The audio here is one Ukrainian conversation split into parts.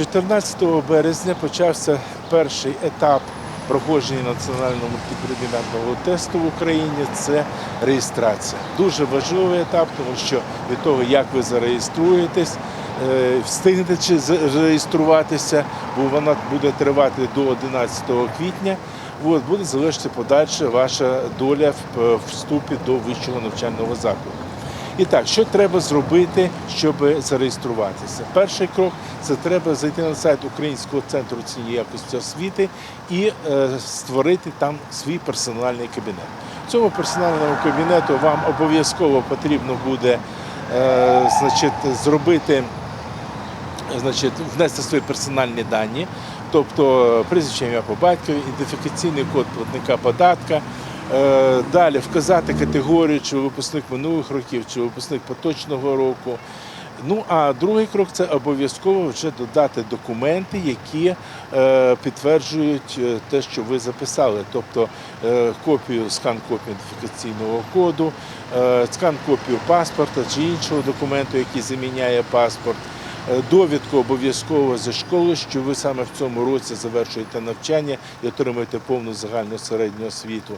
14 березня почався перший етап проходження національного мультипредметного тесту в Україні. Це реєстрація. Дуже важливий етап, тому що від того, як ви зареєструєтесь, е, встигнете чи зареєструватися, бо вона буде тривати до 11 квітня. От, буде залежати подальша ваша доля в е, вступі до вищого навчального закладу. І так, що треба зробити, щоб зареєструватися? Перший крок це треба зайти на сайт Українського центру оцінювання якості освіти і е, створити там свій персональний кабінет. В цьому персональному кабінету вам обов'язково потрібно буде е, значить, зробити значить, внести свої персональні дані, тобто прізвище ім'я по батькові, ідентифікаційний код платника податка. Е, Далі вказати категорію, чи випускник минулих років, чи випускник поточного року. Ну а другий крок це обов'язково вже додати документи, які е, підтверджують е, те, що ви записали, тобто копію, скан копію ідентифікаційного коду, скан копію паспорта чи іншого документу, який заміняє паспорт. Довідку обов'язково зі школи, що ви саме в цьому році завершуєте навчання і отримуєте повну загальну середню освіту.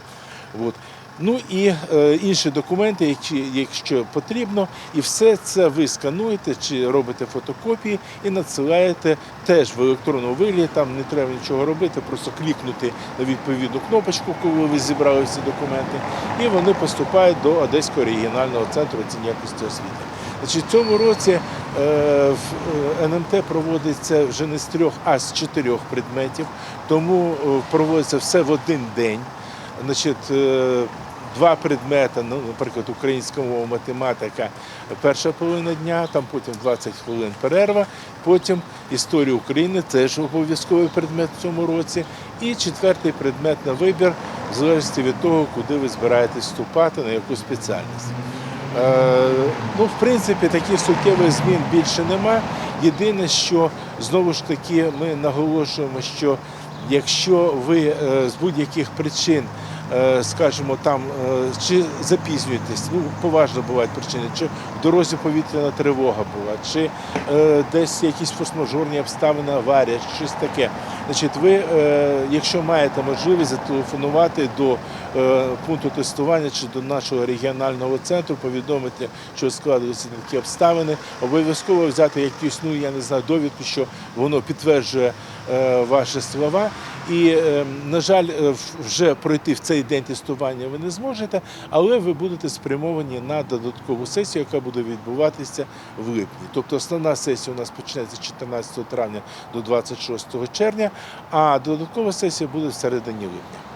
От. Ну і е, інші документи, які, якщо потрібно, і все це ви скануєте чи робите фотокопії і надсилаєте теж в електронному вигляді. Там не треба нічого робити, просто клікнути на відповідну кнопочку, коли ви зібрали всі документи, і вони поступають до Одеського регіонального центру оцінювання якості освіти. Значить, в цьому році е, в е, НМТ проводиться вже не з трьох, а з чотирьох предметів, тому е, проводиться все в один день. Значить, е, два предмети, ну, наприклад, українська мова, математика, перша половина дня, там потім 20 хвилин перерва, потім історія України, теж обов'язковий предмет в цьому році. І четвертий предмет на вибір, в залежності від того, куди ви збираєтесь вступати, на яку спеціальність. Е, Ну, в принципі, таких суттєвих змін більше нема. Єдине, що знову ж таки ми наголошуємо, що якщо ви е, з будь-яких причин, скажімо, там е, чи запізнюєтесь, ну поважно бувають причини, чи в дорозі повітряна тривога була, чи е, десь якісь форс-мажорні обставини, аварія, щось таке. Значить, ви, е, якщо маєте можливість зателефонувати до е, пункту тестування чи до нашого регіонального центру, повідомити, що складуються такі обставини, обов'язково взяти якусь, ну я не знаю, довідку, що воно підтверджує е, ваші слова. І, на жаль, вже пройти в цей день тестування ви не зможете, але ви будете спрямовані на додаткову сесію, яка буде відбуватися в липні. Тобто основна сесія у нас почнеться з 14 травня до 26 червня, а додаткова сесія буде в середині липня.